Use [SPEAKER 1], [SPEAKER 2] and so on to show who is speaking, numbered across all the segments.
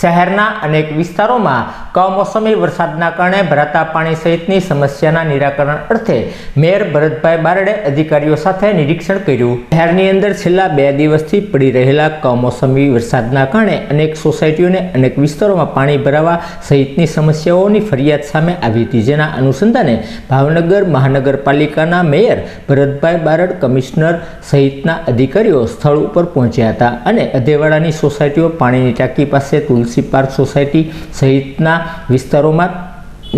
[SPEAKER 1] શહેરના અનેક વિસ્તારોમાં કમોસમી વરસાદના કારણે ભરાતા પાણી સહિતની સમસ્યાના નિરાકરણ અર્થે મેયર ભરતભાઈ બારડે અધિકારીઓ સાથે નિરીક્ષણ કર્યું. શહેરની અંદર છેલ્લા બે દિવસથી પડી રહેલા કમોસમી વરસાદના કારણે અનેક સોસાયટીઓને અનેક વિસ્તારોમાં પાણી ભરાવા સહિતની સમસ્યાઓની ફરિયાદ સામે આવી હતી. જેના અનુસંધાને ભાવનગર મહાનગરપાલિકાના મેયર ભરતભાઈ બારડ, કમિશનર સહિતના અધિકારીઓ સ્થળ ઉપર પહોંચ્યા હતા અને અધેવાડાની સોસાયટીઓ પાણીની ટાંકી પાસે તુલસી પાર્ક સોસાયટી સહિતના વિસ્તારોમાં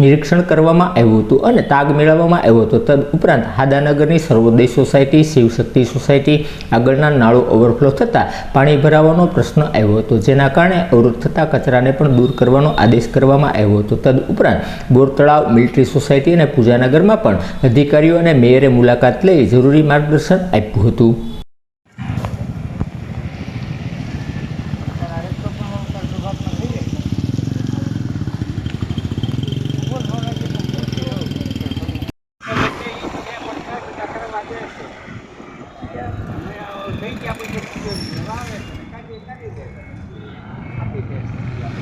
[SPEAKER 1] નિરીક્ષણ કરવામાં આવ્યું હતું અને તાગ મેળવવામાં આવ્યો હતો. તદ ઉપરાંત હાદાનગરની સર્વોદય સોસાયટી, શિવશક્તિ સોસાયટી, આગળના નાળો ઓવરફ્લો થતાં પાણી ભરાવાનો પ્રશ્ન આવ્યો હતો, જેના કારણે અવરોધ થતાં કચરાને પણ દૂર કરવાનો આદેશ કરવામાં આવ્યો હતો. તદ ઉપરાંત બોર તળાવ મિલિટરી સોસાયટી અને પૂજાનગરમાં પણ અધિકારીઓ અને મેયરે મુલાકાત લઈ જરૂરી માર્ગદર્શન આપ્યું હતું.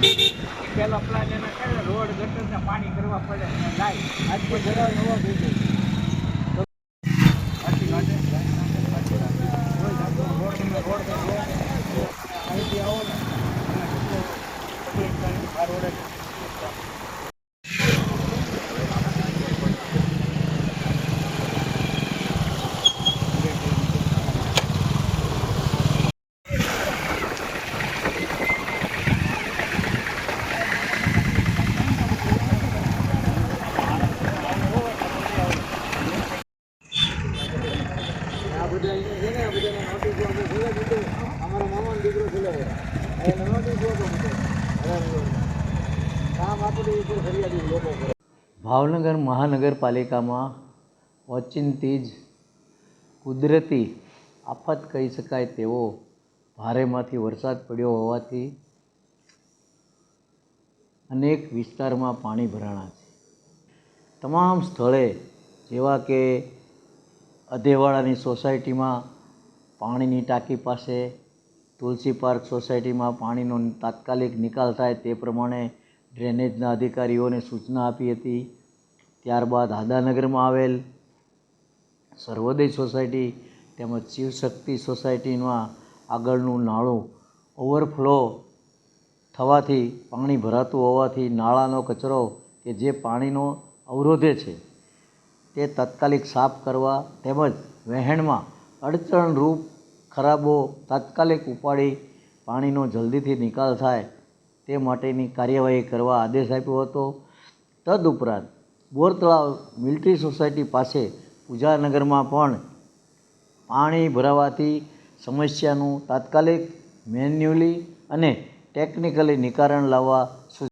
[SPEAKER 2] પેલો પ્લાન એના રોડ ગટર ને પાણી કરવા પડે લાઈ આજ તો જરા નવો થઈ
[SPEAKER 3] ભાવનગર મહાનગરપાલિકામાં ઓચિંતી જ કુદરતી આફત કહી શકાય તેવો ભારેમાંથી વરસાદ પડ્યો હોવાથી અનેક વિસ્તારમાં પાણી ભરાણા છે. તમામ સ્થળે જેવા કે અધેવાડાની સોસાયટીમાં પાણીની ટાંકી પાસે, તુલસી પાર્ક સોસાયટીમાં પાણીનો તાત્કાલિક નિકાલ થાય તે પ્રમાણે ડ્રેનેજના અધિકારીઓને સૂચના આપી હતી. ત્યારબાદ હાદાનગરમાં આવેલ સર્વોદય સોસાયટી તેમજ શિવશક્તિ સોસાયટીમાં આગળનું નાળું ઓવરફ્લો થવાથી પાણી ભરાતું હોવાથી નાળાનો કચરો કે જે પાણીનો અવરોધે છે તે તાત્કાલિક સાફ કરવા તેમજ વહેણમાં અડચણરૂપ ખરાબો તાત્કાલિક ઉપાડી પાણીનો જલ્દીથી નિકાલ થાય તે માટેની કાર્યવાહી કરવા આદેશ આપ્યો હતો. તદુપરાંત બોરતળાવ મિલિટરી સોસાયટી પાસે પૂજાનગરમાં પણ પાણી ભરાવાથી સમસ્યાનું તાત્કાલિક મેન્યુઅલી અને ટેકનિકલી નિકારણ લાવવા